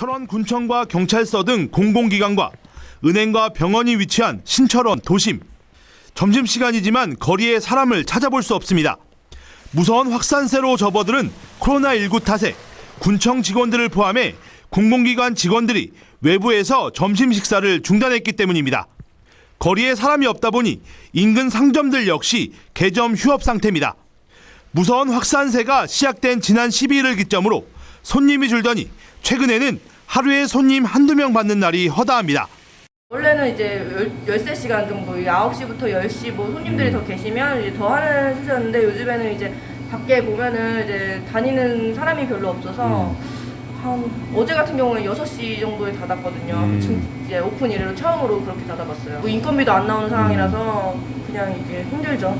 철원 군청과 경찰서 등 공공기관과 은행과 병원이 위치한 신철원 도심. 점심시간이지만 거리에 사람을 찾아볼 수 없습니다. 무서운 확산세로 접어드는 코로나19 탓에 군청 직원들을 포함해 공공기관 직원들이 외부에서 점심 식사를 중단했기 때문입니다. 거리에 사람이 없다 보니 인근 상점들 역시 개점 휴업 상태입니다. 무서운 확산세가 시작된 지난 12일을 기점으로 손님이 줄더니 최근에는 하루에 손님 한두 명 받는 날이 허다합니다. 원래는 이제 열, 13시간 정도 9시부터 10시 뭐 손님들이 더 계시면 이제 더 하는 시절인데 요즘에는 이제 밖에 보면은 이제 다니는 사람이 별로 없어서 한 어제 같은 경우는 6시 정도에 닫았거든요. 지금 이제 오픈 이래로 처음으로 그렇게 닫아봤어요. 뭐 인건비도 안 나오는 상황이라서 그냥 이게 힘들죠.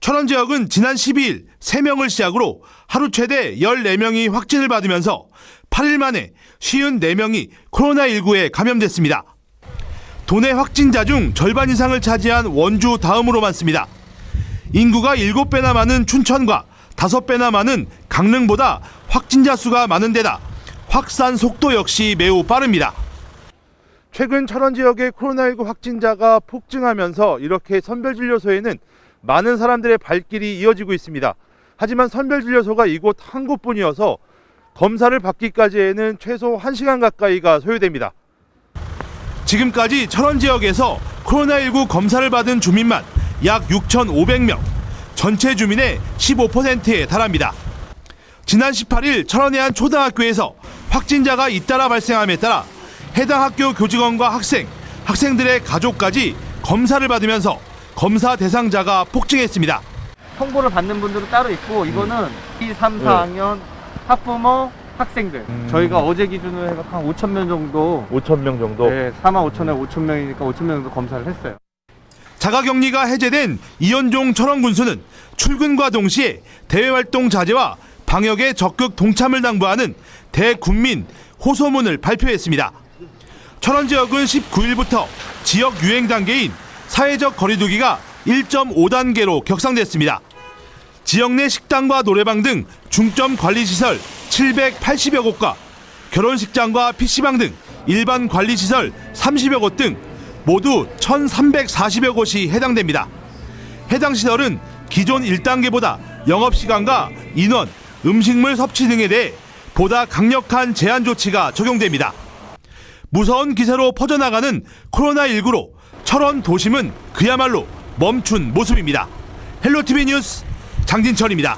철원 지역은 지난 12일 3명을 시작으로 하루 최대 14명이 확진을 받으면서 8일 만에 54명이 코로나19에 감염됐습니다. 도내 확진자 중 절반 이상을 차지한 원주 다음으로 많습니다. 인구가 7배나 많은 춘천과 5배나 많은 강릉보다 확진자 수가 많은 데다 확산 속도 역시 매우 빠릅니다. 최근 철원 지역의 코로나19 확진자가 폭증하면서 이렇게 선별진료소에는 많은 사람들의 발길이 이어지고 있습니다. 하지만 선별진료소가 이곳 한 곳뿐이어서 검사를 받기까지에는 최소 1시간 가까이가 소요됩니다. 지금까지 철원 지역에서 코로나19 검사를 받은 주민만 약 6,500명, 전체 주민의 15%에 달합니다. 지난 18일 철원의 한 초등학교에서 확진자가 잇따라 발생함에 따라 해당 학교 교직원과 학생, 학생들의 가족까지 검사를 받으면서 검사 대상자가 폭증했습니다. 통보를 받는 분들은 따로 있고 이거는 2, 3, 4학년 학부모 학생들 저희가 어제 기준으로 해서 한 5천 명 정도 5천 명 정도. 네, 4만 5천에 5천 명이니까 5천 명 정도 검사를 했어요. 자가격리가 해제된 이현종 철원군수는 출근과 동시에 대외활동 자제와 방역에 적극 동참을 당부하는 대국민 호소문을 발표했습니다. 철원 지역은 19일부터 지역 유행 단계인 사회적 거리두기가 1.5단계로 격상됐습니다. 지역 내 식당과 노래방 등 중점 관리 시설 780여 곳과 결혼식장과 PC방 등 일반 관리 시설 30여 곳 등 모두 1,340여 곳이 해당됩니다. 해당 시설은 기존 1단계보다 영업 시간과 인원, 음식물 섭취 등에 대해 보다 강력한 제한 조치가 적용됩니다. 무서운 기세로 퍼져나가는 코로나19로 철원 도심은 그야말로 멈춘 모습입니다. 헬로티비 뉴스 장진철입니다.